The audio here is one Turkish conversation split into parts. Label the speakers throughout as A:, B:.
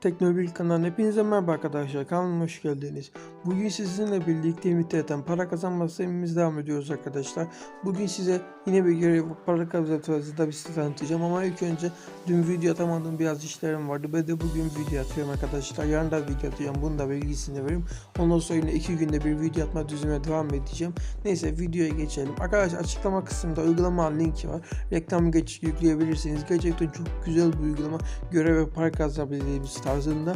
A: Teknobil kanalına hepinize merhaba arkadaşlar. Kanalıma hoş geldiniz. Bugün sizinle birlikte İngiltere'den para kazanma sistemimiz devam ediyoruz arkadaşlar. Bugün size yine bir görev para kazanma bir site tanıtacağım ama ilk önce dün video atamadığım biraz işlerim vardı. Ben de bugün video atıyorum arkadaşlar. Yarın da video atacağım. Bunu da bilgisini vereyim. Ondan sonra yine iki günde bir video atma düzenine devam edeceğim. Neyse videoya geçelim. Arkadaşlar açıklama kısmında uygulama linki var. Reklam geç yükleyebilirsiniz. Gerçekten çok güzel bir uygulama. Görev ve para kazanabildiğimiz tarzında.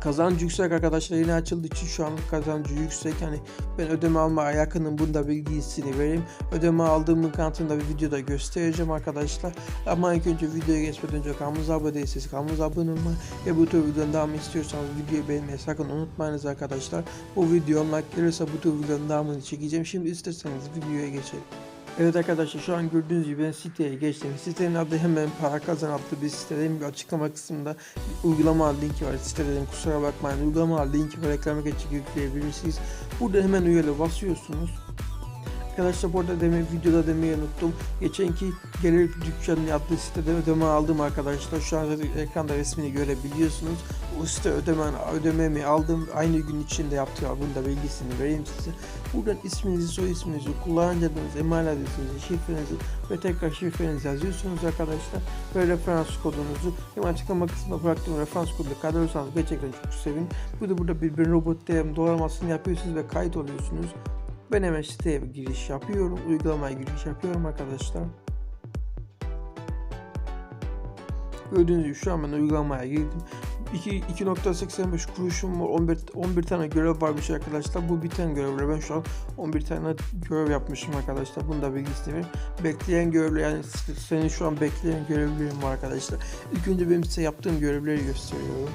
A: Kazancı yüksek arkadaşlar yeni açıldığı için şu an kazancı yüksek. Yani ben ödeme almaya yakınım bunda bilgisini vereyim. Ödeme aldığımın kanıtını bir videoda göstereceğim arkadaşlar. Ama ilk önce videoya geçmeden önce kanalımıza abone değilseniz kanalımıza abone olmayı ve bu tür videonun devamını istiyorsanız videoyu beğenmeyi sakın unutmayınız arkadaşlar. Bu video like gelirse bu tür videonun devamını çekeceğim. Şimdi isterseniz videoya geçelim Evet arkadaşlar şu an gördüğünüz gibi ben siteye geçtim. Sitenin adı hemen para kazan adlı bir site. Dediğim gibi açıklama kısmında bir uygulama linki var. Sitelerin kusura bakmayın. Uygulama linki var. Reklama geçip yükleyebilirsiniz. Burada hemen üyele basıyorsunuz. Arkadaşlar bu arada demin videoda demeyi unuttum. Geçenki gelir dükkanı adlı sitede ödeme aldım arkadaşlar. Şu an ekranda resmini görebiliyorsunuz. O site ödeme, ödememi aldım. Aynı gün içinde yaptım. Bunun da bilgisini vereyim size. Buradan isminizi, soy isminizi, kullanıcı adınızı, email adresinizi, şifrenizi ve tekrar şifrenizi yazıyorsunuz arkadaşlar. Ve referans kodunuzu hem açıklama kısmına bıraktığım referans kodunu kaydırırsanız gerçekten çok sevinirim. Bu da burada bir, bir robot DM doğramasını yapıyorsunuz ve kayıt oluyorsunuz. Ben hemen siteye giriş yapıyorum. Uygulamaya giriş yapıyorum arkadaşlar. Gördüğünüz gibi şu an ben uygulamaya girdim. 2.85 kuruşum var. 11, 11 tane görev varmış arkadaşlar. Bu biten görevler. Ben şu an 11 tane görev yapmışım arkadaşlar. Bunu da bilgisini vereyim. Bekleyen görevler yani senin şu an bekleyen görevlerim var arkadaşlar. İlk önce benim size yaptığım görevleri gösteriyorum.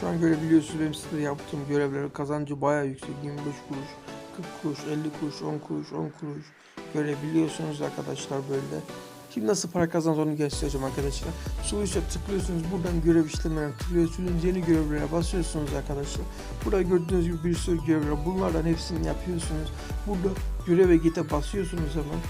A: Şu an görebiliyorsunuz benim size yaptığım görevlerin kazancı bayağı yüksek. 25 kuruş, 40 kuruş, 50 kuruş, 10 kuruş, 10 kuruş görebiliyorsunuz arkadaşlar böyle. Şimdi nasıl para kazanacağız onu göstereceğim arkadaşlar. Sonuçta tıklıyorsunuz buradan görev işlemlerine tıklıyorsunuz. Yeni görevlere basıyorsunuz arkadaşlar. Burada gördüğünüz gibi bir sürü görev. Bunlardan hepsini yapıyorsunuz. Burada göreve gite basıyorsunuz hemen.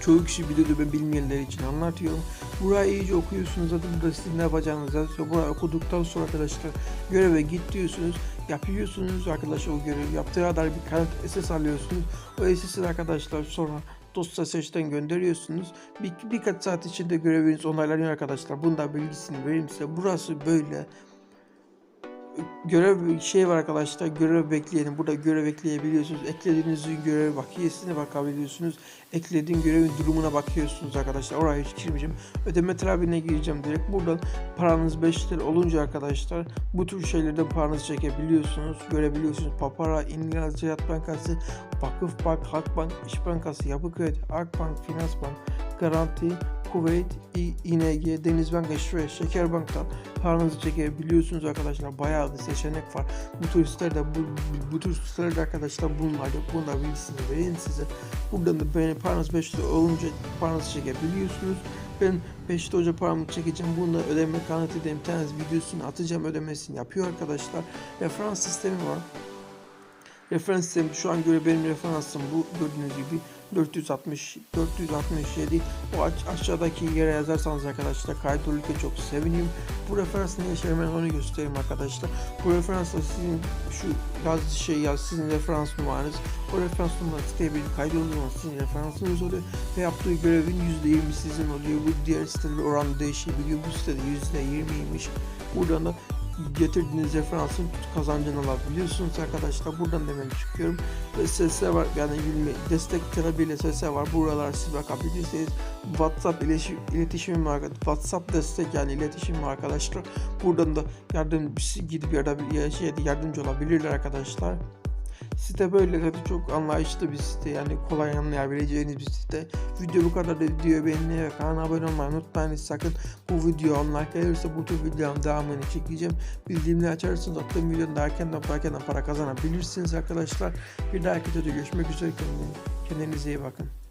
A: Çoğu kişi biliyordu ben bilmeyenler için anlatıyorum. Burayı iyice okuyorsunuz zaten burada sizin ne yapacağınızı yazıyor. Burayı okuduktan sonra arkadaşlar göreve git diyorsunuz. Yapıyorsunuz arkadaşlar o görevi yaptığı kadar bir kanıt SS alıyorsunuz. O SS'i arkadaşlar sonra dosya seçten gönderiyorsunuz. Bir, birkaç saat içinde göreviniz onaylanıyor arkadaşlar. Bunda bilgisini vereyim size. Burası böyle görev şey var arkadaşlar görev bekleyelim. Burada görev ekleyebiliyorsunuz. Eklediğiniz görev bakiyesine bakabiliyorsunuz. Eklediğin görevin durumuna bakıyorsunuz arkadaşlar. Oraya hiç girmeyeceğim. Ödeme tarafına gireceğim direkt. Buradan paranız 5 lira olunca arkadaşlar bu tür şeylerden paranızı çekebiliyorsunuz görebiliyorsunuz. Papara İngiliz Ziraat Bankası Vakıfbank Halkbank İş Bankası Yapı Kredi Akbank Finans Bank Garanti Kuveyt, İNG, Denizbank ve Şekerbank'tan paranızı çekebiliyorsunuz arkadaşlar. Bayağı bir seçenek var. Bu turistlerde bu, bu turistlerde arkadaşlar bunlar yok. Bunlar bilgisini vereyim size. Buradan da benim paranız 5 lira olunca paranızı çekebiliyorsunuz. Ben 5 hoca paramı çekeceğim. Bunu ödeme kanıtı edeyim. Bir tane videosunu atacağım. Ödemesini yapıyor arkadaşlar. Referans sistemi var. Referans sistemi şu an göre benim referansım bu gördüğünüz gibi 460 467 o aş aşağıdaki yere yazarsanız arkadaşlar kayıt olurken çok sevinirim. Bu referans işe yarar onu göstereyim arkadaşlar. Bu referansla sizin şu yaz şey yaz sizin referans numaranız. O referans numarası siteye bir kaydolduğunuz sizin referansınız oluyor ve yaptığı görevin %20 sizin oluyor. Bu diğer siteler oranı değişebiliyor. Bu sitede %20'ymiş. Buradan da getirdiğiniz referansın kazancını alabiliyorsunuz arkadaşlar. Buradan hemen çıkıyorum. Ve var yani bilme, destek terapiyle SS var. Buralar siz bakabilirsiniz. WhatsApp iletişim, iletişim. WhatsApp destek yani iletişim arkadaşlar. Buradan da yardım gidip yardım, şey, yardımcı olabilirler arkadaşlar. Site böyle tabii çok anlayışlı bir site yani kolay anlayabileceğiniz bir site. Video bu kadar da video beğenmeyi ve kanala abone olmayı unutmayın sakın. Bu video online gelirse bu tür videonun devamını çekeceğim. Bildirimleri açarsanız attığım videonun da erkenden erkenden para kazanabilirsiniz arkadaşlar. Bir dahaki videoda görüşmek üzere kendinize iyi bakın.